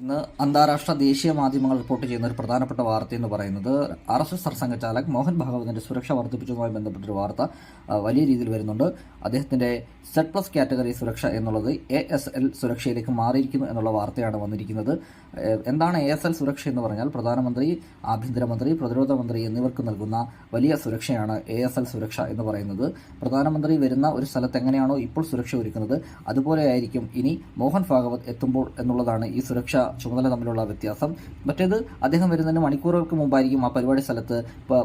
ഇന്ന് അന്താരാഷ്ട്ര ദേശീയ മാധ്യമങ്ങൾ റിപ്പോർട്ട് ചെയ്യുന്ന ഒരു പ്രധാനപ്പെട്ട വാർത്ത എന്ന് പറയുന്നത് R S S Sarsanghchalak Mohan ഭാഗവതിന്റെ സുരക്ഷ വർദ്ധിപ്പിച്ചതുമായി ബന്ധപ്പെട്ടൊരു വാർത്ത വലിയ രീതിയിൽ വരുന്നുണ്ട്. അദ്ദേഹത്തിന്റെ സെറ്റ് പ്ലസ് കാറ്റഗറി സുരക്ഷ എന്നുള്ളത് എ എസ് എൽ സുരക്ഷയിലേക്ക് മാറിയിരിക്കുന്നു എന്നുള്ള വാർത്തയാണ് വന്നിരിക്കുന്നത്. എന്താണ് എ എസ് എൽ സുരക്ഷ എന്ന് പറഞ്ഞാൽ പ്രധാനമന്ത്രി ആഭ്യന്തരമന്ത്രി പ്രതിരോധ മന്ത്രി എന്നിവർക്ക് നൽകുന്ന വലിയ സുരക്ഷയാണ് എ എസ് എൽ സുരക്ഷ എന്ന് പറയുന്നത്. പ്രധാനമന്ത്രി വരുന്ന ഒരു സ്ഥലത്ത് എങ്ങനെയാണോ ഇപ്പോൾ സുരക്ഷ ഒരുക്കുന്നത് അതുപോലെ ആയിരിക്കും ഇനി മോഹൻ ഭാഗവത് എത്തുമ്പോൾ എന്നുള്ളതാണ് ഈ സുരക്ഷ ചുമതല തമ്മിലുള്ള വ്യത്യാസം. മറ്റേത് അദ്ദേഹം വരുന്നതിന് മണിക്കൂറുകൾക്ക് മുമ്പായിരിക്കും ആ പരിപാടി സ്ഥലത്ത്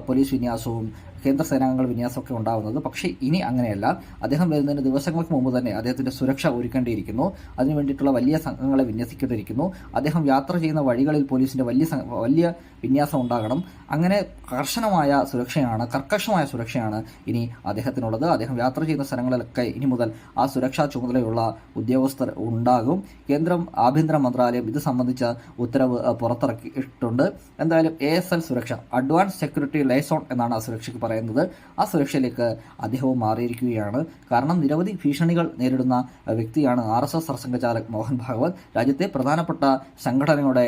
പോലീസ് വിന്യാസവും കേന്ദ്ര സേനാംഗങ്ങൾ വിന്യാസമൊക്കെ ഉണ്ടാവുന്നത്. പക്ഷേ ഇനി അങ്ങനെയല്ല. അദ്ദേഹം വരുന്നതിന് ദിവസങ്ങൾക്ക് മുമ്പ് തന്നെ അദ്ദേഹത്തിന്റെ സുരക്ഷ ഒരുക്കേണ്ടിയിരിക്കുന്നു. അതിനു വേണ്ടിയിട്ടുള്ള വലിയ സംഘങ്ങളെ വിന്യസിക്കേണ്ടിയിരിക്കുന്നു. അദ്ദേഹം യാത്ര ചെയ്യുന്ന വഴികളിൽ പോലീസിന്റെ വലിയ വലിയ വിന്യാസം ഉണ്ടാകണം. അങ്ങനെ കർശനമായ സുരക്ഷയാണ് കർക്കശമായ സുരക്ഷയാണ് ഇനി അദ്ദേഹത്തിനുള്ളത്. അദ്ദേഹം യാത്ര ചെയ്യുന്ന സ്ഥലങ്ങളിലൊക്കെ ഇനി മുതൽ ആ സുരക്ഷാ ചുമതലയുള്ള ഉദ്യോഗസ്ഥർ ഉണ്ടാകും. കേന്ദ്രം ആഭ്യന്തര മന്ത്രാലയം ഇത് സംബന്ധിച്ച ഉത്തരവ് പുറത്തിറക്കിയിട്ടുണ്ട്. എന്തായാലും എ എസ് എൽ സുരക്ഷ അഡ്വാൻസ് സെക്യൂരിറ്റി ലൈസോൺ എന്നാണ് ആ സുരക്ഷയ്ക്ക് പറയുന്നത്. ആ സുരക്ഷയിലേക്ക് അദ്ദേഹവും മാറിയിരിക്കുകയാണ്. കാരണം നിരവധി ഭീഷണികൾ നേരിടുന്ന വ്യക്തിയാണ് R S S Sarsanghchalak Mohan Bhagwat. രാജ്യത്തെ പ്രധാനപ്പെട്ട സംഘടനയുടെ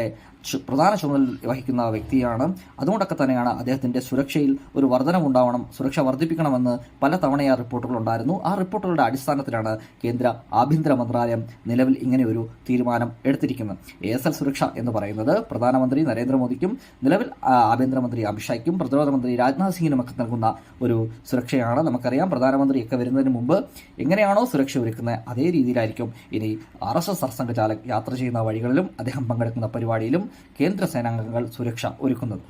പ്രധാന ചുമതല വഹിക്കുന്ന വ്യക്തിയാണ്. അതുകൊണ്ടൊക്കെ തന്നെയാണ് അദ്ദേഹത്തിന്റെ സുരക്ഷയിൽ ഒരു വർധനമുണ്ടാവണം സുരക്ഷ വർദ്ധിപ്പിക്കണമെന്ന് പല തവണയാ റിപ്പോർട്ടുകൾ ഉണ്ടായിരുന്നു. ആ റിപ്പോർട്ടുകളുടെ അടിസ്ഥാനത്തിലാണ് കേന്ദ്ര ആഭ്യന്തര മന്ത്രാലയം നിലവിൽ ഇങ്ങനെ ഒരു തീരുമാനം എടുത്തിരിക്കുന്നത്. എ എസ് എൽ സുരക്ഷ എന്ന് പറയുന്നത് പ്രധാനമന്ത്രി നരേന്ദ്രമോദിക്കും നിലവിൽ ആഭ്യന്തരമന്ത്രി അമിത്ഷായ്ക്കും പ്രതിരോധ മന്ത്രി രാജ്നാഥ് സിംഗിനും ഒക്കെ നൽകുന്ന ഒരു സുരക്ഷയാണ് നമുക്കറിയാം. പ്രധാനമന്ത്രിയൊക്കെ വരുന്നതിന് മുമ്പ് എങ്ങനെയാണോ സുരക്ഷ ഒരുക്കുന്നത് അതേ രീതിയിലായിരിക്കും ഇനി ആർ എസ് എസ് സർസംഘചാലക് യാത്ര ചെയ്യുന്ന വഴികളിലും അദ്ദേഹം പങ്കെടുക്കുന്ന പരിപാടിയിലും കേന്ദ്ര സേനാംഗങ്ങൾ സുരക്ഷ ഒരുക്കുന്നത്.